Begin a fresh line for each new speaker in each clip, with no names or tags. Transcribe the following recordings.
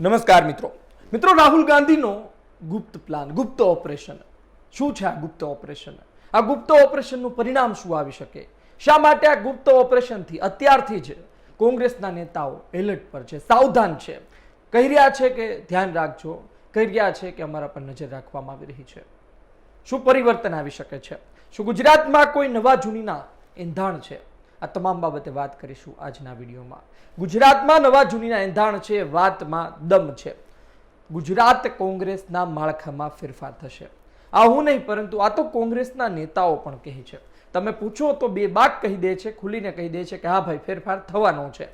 નમસ્કાર મિત્રો. મિત્રો, રાહુલ ગાંધીનો ગુપ્ત પ્લાન ગુપ્ત ઓપરેશન શું છે આ ગુપ્ત ઓપરેશન આ ગુપ્ત ઓપરેશનનું પરિણામ શું આવી શકે? શા માટે આ ગુપ્ત ઓપરેશનથી અત્યારથી જ કોંગ્રેસના નેતાઓ એલર્ટ પર છે, સાવધાન છે. કહી રહ્યા છે કે, ધ્યાન રાખજો, કહી રહ્યા છે કે અમારા પર નજર રાખવામાં આવી રહી છે. શું પરિવર્તન આવી શકે છે? શું ગુજરાતમાં કોઈ નવા જૂનીના એંધાણ છે? આ તમામ બાબતે વાત કરીશું આજના વિડીયોમાં. ગુજરાતમાં નવા જૂનીના એંધાણ છે, વાતમાં દમ છે. ગુજરાત કોંગ્રેસના માળખામાં ફેરફાર થશે. આ હું નહીં, પરંતુ આ તો કોંગ્રેસના નેતાઓ પણ કહે છે. તમે પૂછો તો બે બાક કહી દે છે, ખુલીને કહી દે છે કે, હા ભાઈ, ફેરફાર થવાનો છે.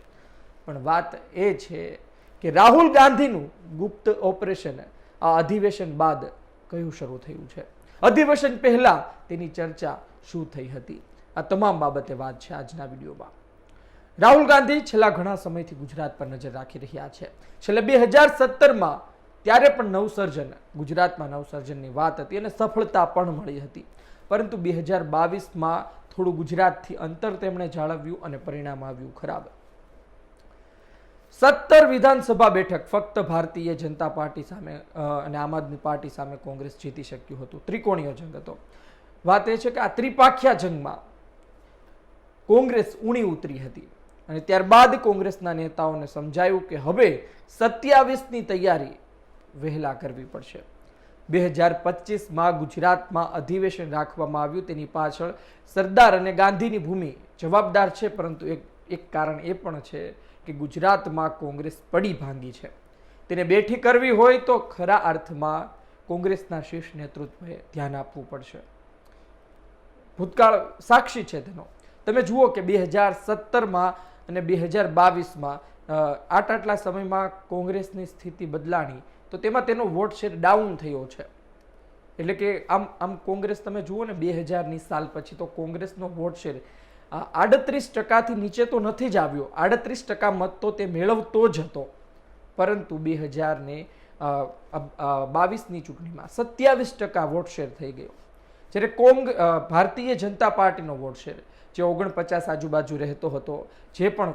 પણ વાત એ છે કે રાહુલ ગાંધીનું ગુપ્ત ઓપરેશન આ અધિવેશન બાદ કયું શરૂ થયું છે? અધિવેશન પહેલાં તેની ચર્ચા શું થઈ હતી? આ તમામ બાબતે વાત છે આજના વિડીયોમાં. રાહુલ ગાંધી છેલ્લા ઘણા સમયથી ગુજરાત પર નજર રાખી રહ્યા છે. છેલ્લે બે હજાર સત્તરમાં ત્યારે પણ નવસર્જન, ગુજરાતમાં નવસર્જનની વાત હતી અને સફળતા પણ મળી હતી. પરંતુ બે હજાર બાવીસમાં થોડું ગુજરાતથી અંતર તેમણે જાળવ્યું અને પરિણામ આવ્યું ખરાબ. સત્તર વિધાનસભા બેઠક ફક્ત ભારતીય જનતા પાર્ટી સામે અને આમ આદમી પાર્ટી સામે કોંગ્રેસ જીતી શક્યું હતું. ત્રિકોણીય જંગ હતો. વાત એ છે કે આ ત્રિપાખ્યા જંગમાં કોંગ્રેસ ઊણી ઉતરી હતી અને ત્યારબાદ કોંગ્રેસના નેતાઓને સમજાયું કે હવે સત્યાવીસની તૈયારી વહેલા કરવી પડશે. બે હજાર પચીસમાં ગુજરાતમાં અધિવેશન રાખવામાં આવ્યું, તેની પાછળ સરદાર અને ગાંધીની ભૂમિ જવાબદાર છે, પરંતુ એક એક કારણ એ પણ છે કે ગુજરાતમાં કોંગ્રેસ પડી ભાંગી છે. તેને બેઠી કરવી હોય તો ખરા અર્થમાં કોંગ્રેસના શીર્ષ નેતૃત્વએ ધ્યાન આપવું પડશે. ભૂતકાળ સાક્ષી છે તેનો. તમે જુઓ કે બે હજાર સત્તરમાં અને બે હજાર બાવીસમાં આટ આટલા સમયમાં કોંગ્રેસની સ્થિતિ બદલાણી, તો તેમાં તેનો વોટ શેર ડાઉન થયો છે. એટલે કે આમ આમ કોંગ્રેસ તમે જુઓ ને બે હજારની સાલ પછી તો કોંગ્રેસનો વોટ શેર આડત્રીસ ટકાથી નીચે તો નથી જ આવ્યો. આડત્રીસ ટકા મત તો તે મેળવતો જ હતો. પરંતુ બે હજારને બાવીસની ચૂંટણીમાં સત્યાવીસ ટકા વોટ શેર થઈ ગયો. જ્યારે કોંગ ભારતીય જનતા પાર્ટીનો વોટ શેર જે ઓગણપચાસ આજુબાજુ રહેતો હતો, જે પણ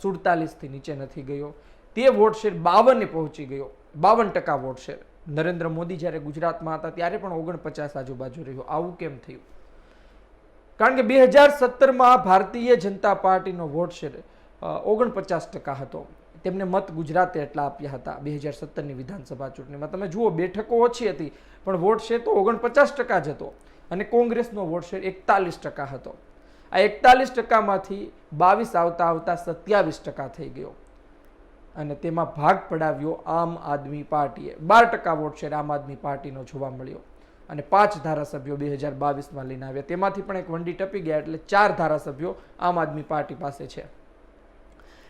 સુડતાલીસથી નીચે નથી ગયો, તે વોટ શેર બાવને પહોંચી ગયો. બાવન ટકા વોટ શેર. નરેન્દ્ર મોદી જ્યારે ગુજરાતમાં હતા ત્યારે પણ ઓગણપચાસ આજુબાજુ રહ્યો. આવું કેમ થયું? કારણ કે બે હજાર સત્તરમાં ભારતીય જનતા પાર્ટીનો વોટ શેર ઓગણપચાસ ટકા હતો. તેમને મત ગુજરાતે એટલા આપ્યા હતા બે હજાર સત્તરની વિધાનસભા ચૂંટણીમાં. તમે જુઓ, બેઠકો ઓછી હતી, પણ વોટ શેર તો ઓગણપચાસ ટકા જ હતો. અને કોંગ્રેસનો વોટ શેર એકતાલીસ ટકા હતો. આ એકતાલીસ ટકામાંથી બાવીસ આવતા આવતા સત્યાવીસ ટકા થઈ ગયો. અને તેમાં ભાગ પડાવ્યો આમ આદમી પાર્ટીએ. બાર ટકા વોટ શેર આમ આદમી પાર્ટીનો જોવા મળ્યો. અને પાંચ ધારાસભ્યો બે હજાર બાવીસમાં લઈને આવ્યા. તેમાંથી પણ એક વંડી ટપી ગયા એટલે ચાર ધારાસભ્યો આમ આદમી પાર્ટી પાસે છે.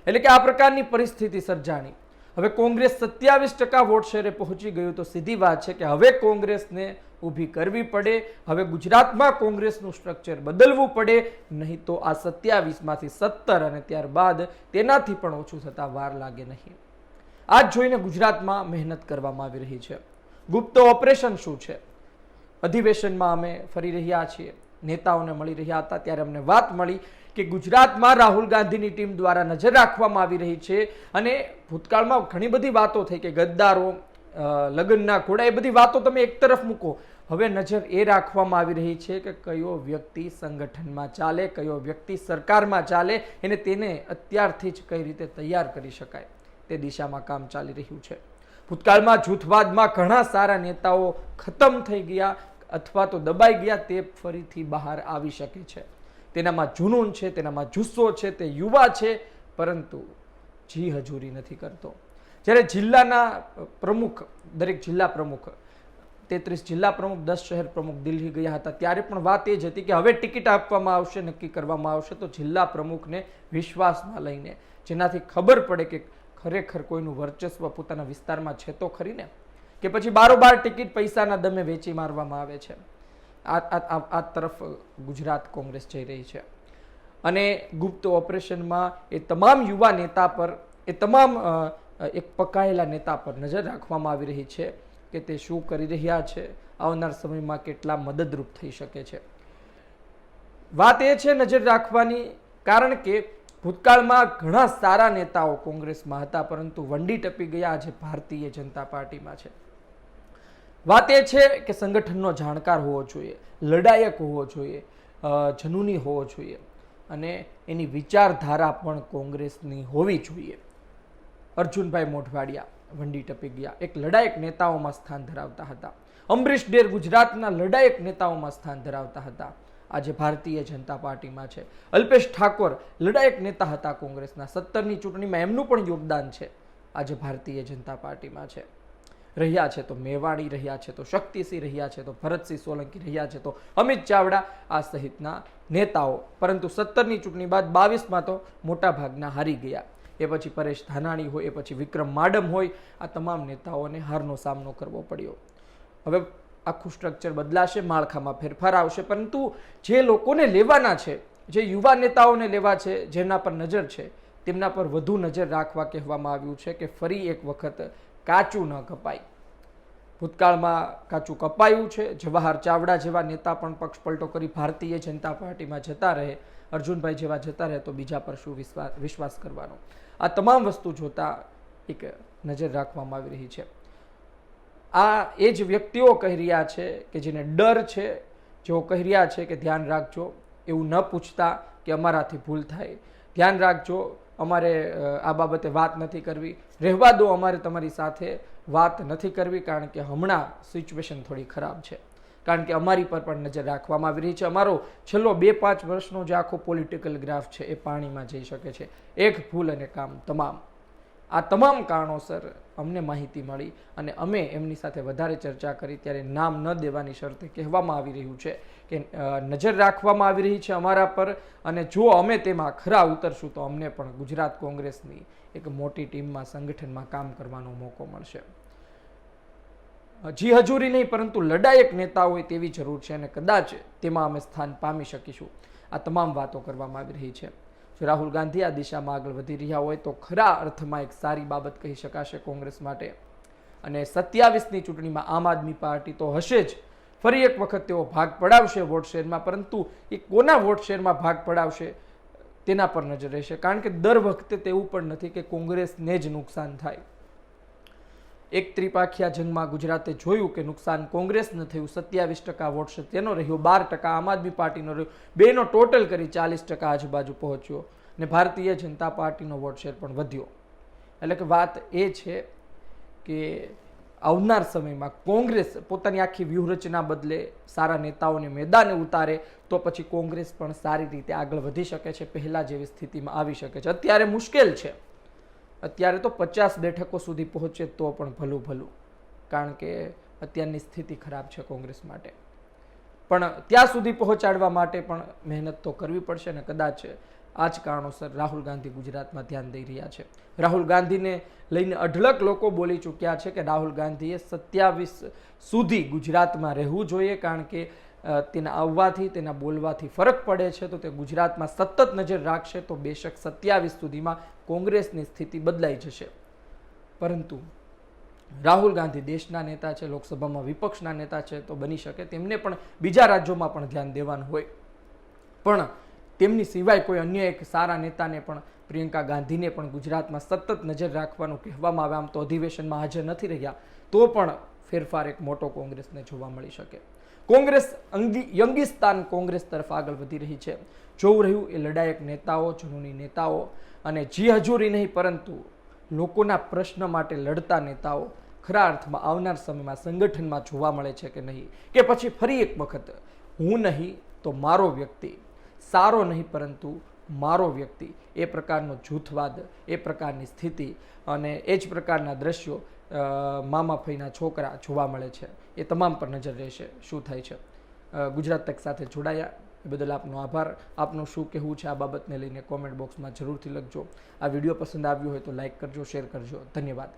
એટલે કે આ પ્રકારની પરિસ્થિતિ સર્જાણી. હવે કોંગ્રેસ સત્યાવીસ ટકા વોટ શેરે પહોંચી ગયું તો સીધી વાત છે કે હવે કોંગ્રેસને ઊભી કરવી પડે, હવે ગુજરાતમાં કોંગ્રેસનું સ્ટ્રક્ચર બદલવું પડે, નહીં તો આ સત્યાવીસમાંથી સત્તર અને ત્યારબાદ તેનાથી પણ ઓછું થતાં વાર લાગે નહીં. આ જ જોઈને ગુજરાતમાં મહેનત કરવામાં આવી રહી છે. ગુપ્ત ઓપરેશન શું છે? અધિવેશનમાં અમે ફરી રહ્યા છીએ. નેતાઓને મળી રહ્યા હતા, ત્યારે અમને વાત મળી. કે ગુજરાતમાં રાહુલ ગાંધીની ટીમ દ્વારા નજર રાખવામાં આવી રહી છે અને ભૂતકાળમાં ઘણી બધી વાતો થઈ કે ગદ્દારો લગ્નના ઘોડા, એ બધી વાતો તમે એક તરફ મૂકો. હવે નજર એ રાખવામાં આવી રહી છે કે કયો વ્યક્તિ સંગઠનમાં ચાલે, કયો વ્યક્તિ સરકારમાં ચાલે અને તેને અત્યારથી જ કઈ રીતે તૈયાર કરી શકાય. તે દિશામાં કામ ચાલી રહ્યું છે. ભૂતકાળમાં જૂથવાદમાં ઘણા સારા નેતાઓ ખતમ થઈ ગયા અથવા તો દબાઈ ગયા, તે ફરીથી બહાર આવી શકે છે. તેનામાં જુનૂન છે, તેનામાં જુસ્સો છે, તે યુવા છે, પરંતુ જી હજૂરી નથી કરતો. જ્યારે જિલ્લાના પ્રમુખ, દરેક જિલ્લા પ્રમુખ, તેત્રીસ જિલ્લા પ્રમુખ, દસ શહેર પ્રમુખ દિલ્હી ગયા હતા, ત્યારે પણ વાત એ જ હતી કે હવે ટિકિટ આપવામાં આવશે, નક્કી કરવામાં આવશે, તો જિલ્લા પ્રમુખને વિશ્વાસમાં લઈને. જેનાથી ખબર પડે કે ખરેખર કોઈનું વર્ચસ્વ પોતાના વિસ્તારમાં છે તો ખરીને કે પછી બારોબાર ટિકિટ પૈસાના દમે વેચી મારવામાં આવે છે? આ આ- તરફ ગુજરાત કોંગ્રેસ જઈ રહી છે. અને ગુપ્ત ઓપરેશનમાં એ તમામ યુવા નેતા પર, એ તમામ એક પકાયેલા નેતા પર નજર રાખવામાં આવી રહી છે કે તે શું કરી રહ્યા છે. આવનાર સમયમાં કેટલા મદદરૂપ થઈ શકે છે. વાત એ છે નજર રાખવાની, કારણ કે ભૂતકાળમાં ઘણા સારા નેતાઓ કોંગ્રેસમાં હતા, પરંતુ વંડી ટપી ગયા આજે ભારતીય જનતા પાર્ટીમાં છે. વાત એ છે કે સંગઠનનો જાણકાર હોવો જોઈએ, લડાયક હોવો જોઈએ જનૂની હોવો જોઈએ અને એની વિચારધારા પણ કોંગ્રેસની હોવી જોઈએ. અર્જુનભાઈ મોઢવાડિયા, વંડી ટપી ગયા. એક લડાયક નેતાઓમાં સ્થાન ધરાવતા હતા. અમરીશ ડેર ગુજરાતના લડાયક નેતાઓમાં સ્થાન ધરાવતા હતા. આજે ભારતીય જનતા પાર્ટીમાં છે. અલ્પેશ ઠાકોર લડાયક નેતા હતા કોંગ્રેસના. સત્તરની ચૂંટણીમાં એમનું પણ યોગદાન છે. આજે ભારતીય જનતા પાર્ટીમાં છે. રહ્યા છે, તો મેવાડી રહ્યા છે, તો શક્તિસિંહ રહ્યા છે, તો ભરતસિંહ સોલંકી રહ્યા છે, તો અમિત ચાવડા આ સહિતના નેતાઓ. પરંતુ સત્તરની ચૂંટણી બાદ બાવીસમાં તો મોટાભાગના હારી ગયા. એ પછી પરેશ ધાનાણી હોય, એ પછી વિક્રમ માડમ હોય, આ તમામ નેતાઓને હારનો સામનો કરવો પડ્યો. હવે આખું સ્ટ્રક્ચર બદલાશે, માળખામાં ફેરફાર આવશે, પરંતુ જે લોકોને લેવાના છે, જે યુવા નેતાઓને લેવા છે, જેના પર નજર છે, તેમના પર વધુ નજર રાખવા કહેવામાં આવ્યું છે કે ફરી એક વખત કાચું ન કપાય. ભૂતકાળમાં કાચું કપાયું છે. જવાહર ચાવડા જેવા નેતા પણ પક્ષ પલટો કરી ભારતીય જનતા પાર્ટીમાં જતા રહે. અર્જુનભાઈ જેવા જતા રહે તો બીજા પર શું વિશ્વાસ વિશ્વાસ કરવાનો? આ તમામ વસ્તુ જોતા એક નજર રાખવામાં આવી રહી છે. આ એ જ વ્યક્તિઓ કહી રહ્યા છે કે જેને ડર છે, જેઓ કહી રહ્યા છે કે ધ્યાન રાખજો. એવું ન પૂછતા કે અમારાથી ભૂલ થાય. ધ્યાન રાખજો અમારે આ બાબતે વાત નથી કરવી. રહેવા દો અમારે તમારી સાથે વાત નથી કરવી, કારણ કે હમણાં સિચ્યુએશન થોડી ખરાબ છે. કારણ કે અમારી પર પણ નજર રાખવામાં આવી રહી છે. અમારો છેલ્લો બે પાંચ વર્ષનો જે આખો પોલિટિકલ ગ્રાફ છે, એ પાણીમાં જઈ શકે છે. એક ભૂલ અને કામ તમામ. આ તમામ કારણોસર અમને માહિતી મળી અને અમે એમની સાથે વધારે ચર્ચા કરી ત્યારે નામ ન દેવાની શરતે કહેવામાં આવી રહ્યું છે કે નજર રાખવામાં આવી રહી છે અમારા પર અને જો અમે તેમાં ખરા ઉતરશું તો અમને પણ ગુજરાત કોંગ્રેસની એક મોટી ટીમમાં, સંગઠનમાં કામ કરવાનો મોકો મળશે. જી હજુરી નહીં, પરંતુ લડાયક નેતા હોય તેવી જરૂર છે અને કદાચ તેમાં અમે સ્થાન પામી શકીશું. આ તમામ વાતો કરવામાં આવી રહી છે. જો રાહુલ ગાંધી આ દિશામાં આગળ વધી રહ્યા હોય તો ખરા અર્થમાં એક સારી બાબત કહી શકાશે કોંગ્રેસ માટે. અને સત્યાવીસની ચૂંટણીમાં આમ આદમી પાર્ટી તો હશે જ. ફરી એક વખત તેઓ ભાગ પડાવશે વોટ શેરમાં, પરંતુ એ કોના વોટ શેરમાં ભાગ પડાવશે તેના પર નજર રહેશે. કારણ કે દર વખતે તેવું પણ નથી કે કોંગ્રેસને જ નુકસાન થાય. એક ત્રિપાખિયા જંગમાં ગુજરાતે જોયું કે નુકસાન કોંગ્રેસને થયું, સત્યાવીસ ટકા વોટ તેનો રહ્યો, બાર ટકા આમ આદમી પાર્ટીનો રહ્યો, બેનો ટોટલ કરી ચાલીસ ટકા આજુબાજુ પહોંચ્યો ને ભારતીય જનતા પાર્ટીનો વોટ શેર પણ વધ્યો. એટલે કે વાત એ છે કે આવનાર સમયમાં કોંગ્રેસ પોતાની આખી વ્યૂહરચના બદલે સારા નેતાઓને મેદાને ઉતારે તો પછી કોંગ્રેસ પણ સારી રીતે આગળ વધી શકે છે, પહેલાં જેવી સ્થિતિમાં આવી શકે છે. અત્યારે મુશ્કેલ છે. અત્યારે તો પચાસ બેઠકો સુધી પહોંચે તો પણ ભલું ભલું, કારણ કે અત્યારની સ્થિતિ ખરાબ છે કોંગ્રેસ માટે. પણ ત્યાં સુધી પહોંચાડવા માટે પણ મહેનત તો કરવી પડશે ને કદાચ આ જ કારણોસર રાહુલ ગાંધી ગુજરાતમાં ધ્યાન દઈ રહ્યા છે. રાહુલ ગાંધીને લઈને અઢળક લોકો બોલી ચૂક્યા છે કે રાહુલ ગાંધીએ સત્યાવીસ સુધી ગુજરાતમાં રહેવું જોઈએ, કારણ કે તેના આવવાથી, તેના બોલવાથી ફરક પડે છે. તો તે ગુજરાતમાં સતત નજર રાખશે તો બેશક સત્યાવીસ સુધીમાં કોંગ્રેસની સ્થિતિ બદલાઈ જશે. પરંતુ રાહુલ ગાંધી દેશના નેતા છે, લોકસભામાં વિપક્ષના નેતા છે, તો બની શકે તેમને પણ બીજા રાજ્યોમાં પણ ધ્યાન દેવાનું હોય. પણ તેમની સિવાય કોઈ અન્ય એક સારા નેતાને પણ પ્રિયંકા ગાંધીને પણ ગુજરાતમાં સતત નજર રાખવાનું કહેવામાં આવે, આમ તો અધિવેશનમાં હાજર નથી રહ્યા, તો પણ ફેરફાર એક મોટો કોંગ્રેસને જોવા મળી શકે. કોંગ્રેસ અંગી યંગિસ્તાન કોંગ્રેસ તરફ આગળ વધી રહી છે. જોવું રહ્યું એ લડાયક નેતાઓ જૂની નેતાઓ અને જી હજુરી નહીં, પરંતુ લોકોના પ્રશ્ન માટે લડતા નેતાઓ ખરા અર્થમાં આવનાર સમયમાં સંગઠનમાં જોવા મળે છે કે નહીં? કે પછી ફરી એક વખત, હું નહીં તો મારો વ્યક્તિ, સારો નહીં, પરંતુ મારો વ્યક્તિ. એ પ્રકારનો જૂથવાદ, એ પ્રકારની સ્થિતિ અને એ જ પ્રકારના દ્રશ્યો મામા ફઈના છોકરા જોવા મળે છે. એ તમામ પર નજર રહેશે. શું થાય છે? ગુજરાત તક સાથે જોડાયા. એ બદલ આપનો આભાર. આપનું શું કહેવું છે આ બાબતને લઈને કોમેન્ટ બોક્સમાં જરૂરથી લખજો. આ વીડિયો પસંદ આવ્યો હોય તો લાઇક કરજો, શેર કરજો. ધન્યવાદ.